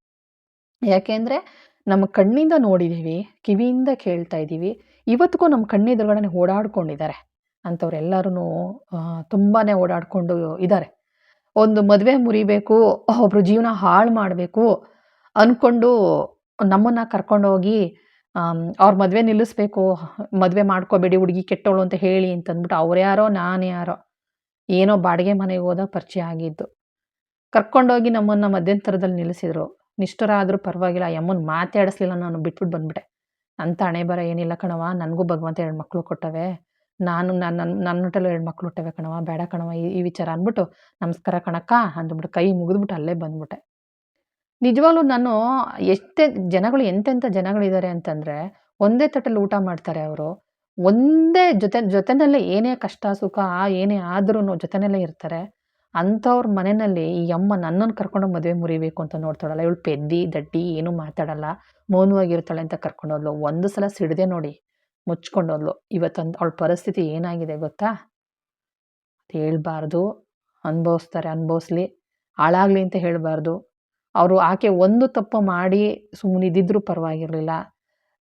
ಯಾಕೆಂದರೆ ನಮ್ಮ ಕಣ್ಣಿಂದ ನೋಡಿದ್ದೀವಿ ಕಿವಿಯಿಂದ ಕೇಳ್ತಾ ಇದ್ದೀವಿ. ಇವತ್ತಿಗೂ ನಮ್ಮ ಕಣ್ಣೆದುರುಗಡೆ ಓಡಾಡ್ಕೊಂಡಿದ್ದಾರೆ. ಅಂಥವ್ರೆಲ್ಲರೂನು ತುಂಬಾ ಓಡಾಡಿಕೊಂಡು ಇದ್ದಾರೆ. ಒಂದು ಮದುವೆ ಮುರಿಬೇಕು, ಒಬ್ಬರು ಜೀವನ ಹಾಳು ಮಾಡಬೇಕು ಅಂದ್ಕೊಂಡು ನಮ್ಮನ್ನು ಕರ್ಕೊಂಡೋಗಿ ಅವ್ರ ಮದುವೆ ನಿಲ್ಲಿಸ್ಬೇಕು, ಮದುವೆ ಮಾಡ್ಕೋಬೇಡಿ ಹುಡುಗಿ ಕೆಟ್ಟವಳು ಅಂತ ಹೇಳಿ ಅಂತಂದ್ಬಿಟ್ಟು ಅವ್ರು ಯಾರೋ ನಾನು ಯಾರೋ ಏನೋ ಬಾಡಿಗೆ ಮನೆಗೆ ಹೋದ ಪರಿಚಯ ಆಗಿದ್ದು. ಕರ್ಕೊಂಡೋಗಿ ನಮ್ಮನ್ನು ಮಧ್ಯಂತರದಲ್ಲಿ ನಿಲ್ಲಿಸಿದ್ರು. ನಿಷ್ಠರಾದರೂ ಪರವಾಗಿಲ್ಲ ಯಮ್ಮನ ಮಾತಾಡಿಸ್ಲಿಲ್ಲ ನಾನು ಬಿಟ್ಬಿಟ್ಟು ಬಂದ್ಬಿಟ್ಟೆ. ಅಂತ ಹಣೆ ಬರ ಏನಿಲ್ಲ ಕಣವ ನನಗೂ ಭಗವಂತ ಎರಡು ಮಕ್ಕಳು ಕೊಟ್ಟವೆ. ನಾನು ನನ್ನ ನನ್ನ ಹೊಟ್ಟೆಲ್ಲೂ ಹೊಟ್ಟೆಲೂ 2 ಮಕ್ಳು ಹುಟ್ಟವೆ ಕಣವ ಬೇಡ ಕಣವ ಈ ಈ ವಿಚಾರ ಅಂದ್ಬಿಟ್ಟು ನಮಸ್ಕಾರ ಕಣಕ್ಕ ಅಂದ್ಬಿಟ್ಟು ಕೈ ಮುಗಿದ್ಬಿಟ್ಟು ಅಲ್ಲೇ ಬಂದ್ಬಿಟ್ಟೆ. ನಿಜವಾಗ್ಲೂ ನಾನು ಎಷ್ಟೇ ಜನಗಳು ಎಂತೆಂಥ ಜನಗಳಿದ್ದಾರೆ ಅಂತಂದ್ರೆ, ಒಂದೇ ತಟ್ಟಲ್ಲಿ ಊಟ ಮಾಡ್ತಾರೆ ಅವರು. ಒಂದೇ ಜೊತೆ ಜೊತೆನಲ್ಲೇ ಏನೇ ಕಷ್ಟ ಸುಖ ಏನೇ ಆದ್ರೂ ಜೊತೆನಲ್ಲೇ ಇರ್ತಾರೆ. ಅಂಥವ್ರ ಮನೆಯಲ್ಲಿ ಈ ಅಮ್ಮ ನನ್ನನ್ನು ಕರ್ಕೊಂಡು ಮದುವೆ ಮುರಿಬೇಕು ಅಂತ ನೋಡ್ತಾಳಲ್ಲ, ಇವಳು ಪೆದ್ದಿ, ದಡ್ಡಿ ಏನೂ ಮಾತಾಡಲ್ಲ, ಮೌನವಾಗಿರ್ತಾಳೆ ಅಂತ ಕರ್ಕೊಂಡೋದ್ಲು. ಒಂದು ಸಲ ಸಿಡದೆ ನೋಡಿ ಮುಚ್ಕೊಂಡೋದ್ಲು. ಇವತ್ತಂತ ಅವಳ ಪರಿಸ್ಥಿತಿ ಏನಾಗಿದೆ ಗೊತ್ತಾ? ಹೇಳ್ಬಾರ್ದು. ಅನುಭವಿಸ್ತಾರೆ ಅನುಭವಿಸ್ಲಿ. ಹಾಳಾಗ್ಲಿ ಅಂತ ಹೇಳಬಾರ್ದು ಅವರು ಆಕೆ ಒಂದು ತಪ್ಪು ಮಾಡಿ ಸುಮ್ಮನಿದ್ದಿದ್ರೂ ಪರವಾಗಿರಲಿಲ್ಲ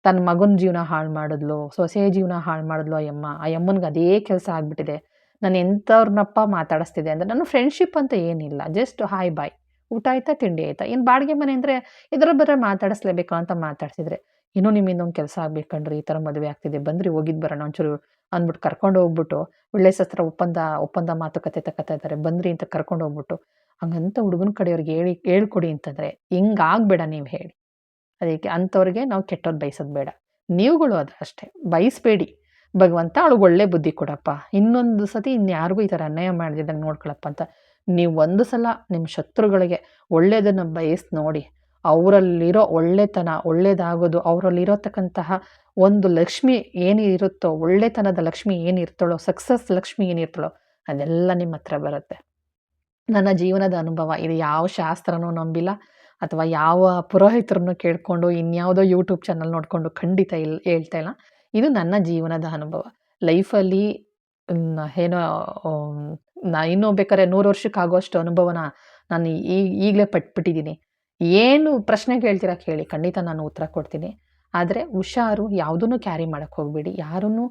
ತನ್ನ ಮಗನ ಜೀವನ ಹಾಳು ಮಾಡಿದ್ಲು, ಸೊಸೆ ಜೀವನ ಹಾಳು ಮಾಡಿದ್ಲು ಆ ಯಮ್ಮ. ಆ ಯಮ್ಮನ್ಗೆ ಅದೇ ಕೆಲಸ ಆಗ್ಬಿಟ್ಟಿದೆ. ನಾನು ಎಂಥವ್ರನ್ನಪ್ಪ ಮಾತಾಡಿಸ್ತಿದೆ ಅಂದರೆ ನನ್ನ ಫ್ರೆಂಡ್‌ಶಿಪ್ ಅಂತ ಏನಿಲ್ಲ. Just hi bye. ಊಟ ಆಯ್ತಾ? ತಿಂಡಿ ಆಯ್ತಾ? ಏನು ಬಾಡಿಗೆ ಮನೆ ಅಂದರೆ ಇದರ ಬರ ಮಾತಾಡಿಸ್ಲೇಬೇಕು ಅಂತ ಮಾತಾಡ್ಸಿದ್ರೆ. ಏನೋ ನಿಮ್ಮ ಒಂದು ಕೆಲಸ ಆಗ್ಬೇಕು ಕಣ್ರೀ, ಈ ಥರ ಮದುವೆ ಆಗ್ತಿದೆ. ಬಂದ್ರಿ ಹೋಗಿದ್ದು ಬರೋಣ ಒಂಚೂರು ಅಂದ್ಬಿಟ್ಟು ಕರ್ಕೊಂಡು ಹೋಗ್ಬಿಟ್ಟು ಒಳ್ಳೆ ಶಸ್ತ್ರ ಒಪ್ಪಂದ ಒಪ್ಪಂದ ಮಾತುಕತೆ ತಕೊತಾ ಇದ್ದಾರೆ. ಬಂದ್ರಿ ಅಂತ ಕರ್ಕೊಂಡು ಹೋಗ್ಬಿಟ್ಟು ಹಂಗಂತ ಹುಡುಗನ ಕಡೆಯವ್ರಿಗೆ ಹೇಳಿ ಹೇಳ್ಕೊಡಿ ಅಂತಂದ್ರೆ ಹಿಂಗಾಗ್ಬೇಡ ನೀವು ಹೇಳಿ. ಅದಕ್ಕೆ ಅಂಥವ್ರಿಗೆ ನಾವು ಕೆಟ್ಟೋದು ಬಯಸೋದು ಬೇಡ. ನೀವುಗಳು ಅದು ಅಷ್ಟೇ. ಬಯಸ್ಬೇಡಿ. ಭಗವಂತ ಅವಳಿಗೆ ಒಳ್ಳೆ ಬುದ್ಧಿ ಕೊಡಪ್ಪ. ಇನ್ನೊಂದು ಸತಿ ಇನ್ಯಾರಿಗೂ ಈ ಥರ ಅನ್ಯಾಯ ಮಾಡಿದಂಗೆ ನೋಡ್ಕೊಳಪ್ಪ ಅಂತ ನೀವು ಒಂದು ಸಲ ನಿಮ್ಮ ಶತ್ರುಗಳಿಗೆ ಒಳ್ಳೆಯದನ್ನು ಬಯಸಿ ನೋಡಿ. ಅವರಲ್ಲಿರೋ ಒಳ್ಳೆತನ, ಒಳ್ಳೇದಾಗೋದು, ಅವರಲ್ಲಿರತಕ್ಕಂತಹ ಒಂದು ಲಕ್ಷ್ಮಿ ಏನು ಇರುತ್ತೋ, ಒಳ್ಳೆತನದ ಲಕ್ಷ್ಮಿ ಏನಿರ್ತಾಳೋ, ಸಕ್ಸಸ್ ಲಕ್ಷ್ಮಿ ಏನಿರ್ತಾಳೋ ಅದೆಲ್ಲ ನಿಮ್ಮ ಹತ್ರ ಬರುತ್ತೆ. ನನ್ನ ಜೀವನದ ಅನುಭವ. ಇದು ಯಾವ ಶಾಸ್ತ್ರನೂ ನಂಬಿಲ್ಲ ಅಥವಾ ಯಾವ ಪುರೋಹಿತರನ್ನು ಕೇಳ್ಕೊಂಡು ಇನ್ಯಾವುದೋ ಯೂಟ್ಯೂಬ್ ಚಾನಲ್ ನೋಡಿಕೊಂಡು ಖಂಡಿತ ಇಲ್ ಹೇಳ್ತಾ ಇಲ್ಲ. ಇದು ನನ್ನ ಜೀವನದ ಅನುಭವ. ಲೈಫಲ್ಲಿ ಏನೋ ನಾ ಇನ್ನೂ ಬೇಕಾದ್ರೆ ನೂರು ವರ್ಷಕ್ಕಾಗುವಷ್ಟು ಅನುಭವನ ನಾನು ಈ ಈಗಲೇ ಪಟ್ಬಿಟ್ಟಿದ್ದೀನಿ. ಏನು ಪ್ರಶ್ನೆ ಕೇಳ್ತೀರಾ ಕೇಳಿ. ಖಂಡಿತ ನಾನು ಉತ್ತರ ಕೊಡ್ತೀನಿ. ಆದರೆ ಹುಷಾರು. ಯಾವುದನ್ನು ಕ್ಯಾರಿ ಮಾಡೋಕ್ಕೆ ಹೋಗಬೇಡಿ ಯಾರನ್ನೂ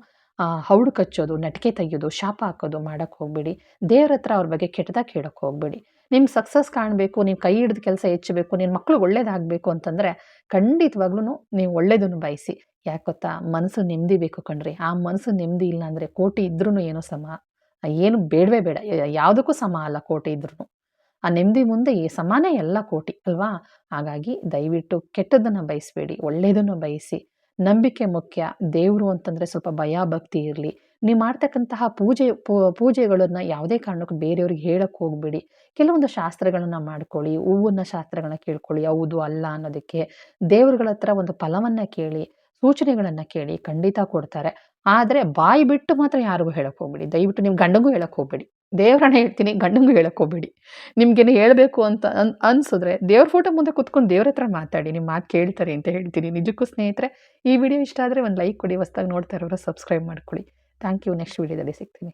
ಹೌಡು ಕಚ್ಚೋದು, ನಟಿಕೆ ತೆಗೆಯೋದು, ಶಾಪ ಹಾಕೋದು ಮಾಡೋಕ್ಕೆ ಹೋಗಬೇಡಿ ದೇವ್ರ ಹತ್ರ ಅವ್ರ ಬಗ್ಗೆ ಕೆಟ್ಟದಾಗ ಕೇಳೋಕ್ಕೆ ಹೋಗಬೇಡಿ ನಿಮ್ಮ ಸಕ್ಸಸ್ ಕಾಣಬೇಕು, ನೀವು ಕೈ ಹಿಡಿದ ಕೆಲಸ ಹೆಚ್ಚಬೇಕು, ನಿನ್ನ ಮಕ್ಕಳು ಒಳ್ಳೇದಾಗಬೇಕು ಅಂತಂದರೆ ಖಂಡಿತವಾಗ್ಲೂ ನೀವು ಒಳ್ಳೇದನ್ನು ಬಯಸಿ. ಯಾಕೆ ಗೊತ್ತಾ? ಮನಸ್ಸು ನೆಮ್ಮದಿ ಬೇಕು ಕಣ್ರಿ ಆ ಮನಸ್ಸು ನೆಮ್ಮದಿ ಇಲ್ಲ ಅಂದರೆ ಕೋಟಿ ಇದ್ರೂ ಏನೂ ಸಮ ಏನು ಬೇಡವೇ ಬೇಡ. ಯಾವುದಕ್ಕೂ ಸಮ ಅಲ್ಲ ಕೋಟಿ ಇದ್ರೂನು. ಆ ನೆಮ್ಮದಿ ಮುಂದೆ ಈ ಸಮಾನ ಎಲ್ಲ ಕೋಟಿ ಅಲ್ವಾ? ಹಾಗಾಗಿ ದಯವಿಟ್ಟು ಕೆಟ್ಟದನ್ನು ಬಯಸ್ಬೇಡಿ. ಒಳ್ಳೆಯದನ್ನು ಬಯಸಿ. ನಂಬಿಕೆ ಮುಖ್ಯ. ದೇವರು ಅಂತಂದ್ರೆ ಸ್ವಲ್ಪ ಭಯ ಭಕ್ತಿ ಇರಲಿ ನೀವು ಮಾಡ್ತಕ್ಕಂತಹ ಪೂಜೆ ಪೂಜೆಗಳನ್ನು ಯಾವುದೇ ಕಾರಣಕ್ಕೂ ಬೇರೆಯವ್ರಿಗೆ ಹೇಳಕ್ಕೆ ಹೋಗಬೇಡಿ ಕೆಲವೊಂದು ಶಾಸ್ತ್ರಗಳನ್ನ ಮಾಡ್ಕೊಳ್ಳಿ. ಹೂವನ್ನ ಶಾಸ್ತ್ರಗಳನ್ನ ಕೇಳ್ಕೊಳ್ಳಿ. ಹೌದು, ಅಲ್ಲ ಅನ್ನೋದಕ್ಕೆ. ದೇವರುಗಳ ಹತ್ರ ಒಂದು ಫಲವನ್ನ ಕೇಳಿ, ಸೂಚನೆಗಳನ್ನ ಕೇಳಿ ಖಂಡಿತ ಕೊಡ್ತಾರೆ. ಆದ್ರೆ ಬಾಯಿ ಬಿಟ್ಟು ಮಾತ್ರ ಯಾರಿಗೂ ಹೇಳಕ್ಕೆ ಹೋಗ್ಬೇಡಿ. ದಯವಿಟ್ಟು ನಿಮ್ಮ ಗಂಡಗೂ ಹೇಳಕ್ಕೆ ಹೋಗ್ಬೇಡಿ. ದೇವ್ರನ್ನ ಹೇಳ್ತೀನಿ ಗಂಡಂಗೂ ಹೋಗ್ಬೇಡಿ. ನಿಮ್ಗೇನು ಹೇಳಬೇಕು ಅಂತ ಅನ್, ಅನ್ಸಿದ್ರೆ ದೇವ್ರ ಫೋಟೋ ಮುಂದೆ ಕೂತ್ಕೊಂಡು ದೇವ್ರ ಹತ್ರ ಮಾತಾಡಿ. ನಿಮ್ಮ ಮಾತು ಕೇಳ್ತಾರೆ ಅಂತ ಹೇಳ್ತೀನಿ. ನಿಜಕ್ಕೂ ಸ್ನೇಹಿತರೆ, ಈ ವಿಡಿಯೋ ಇಷ್ಟ ಆದರೆ ಒಂದು ಲೈಕ್ ಕೊಡಿ. ಹೊಸ್ದಾಗಿ ನೋಡ್ತಾ ಇರೋರು ಸಬ್ಸ್ಕ್ರೈಬ್ ಮಾಡ್ಕೊಳ್ಳಿ. Thank you. ನೆಕ್ಸ್ಟ್ ವಿಡಿಯೋದಲ್ಲಿ ಸಿಗ್ತೀನಿ.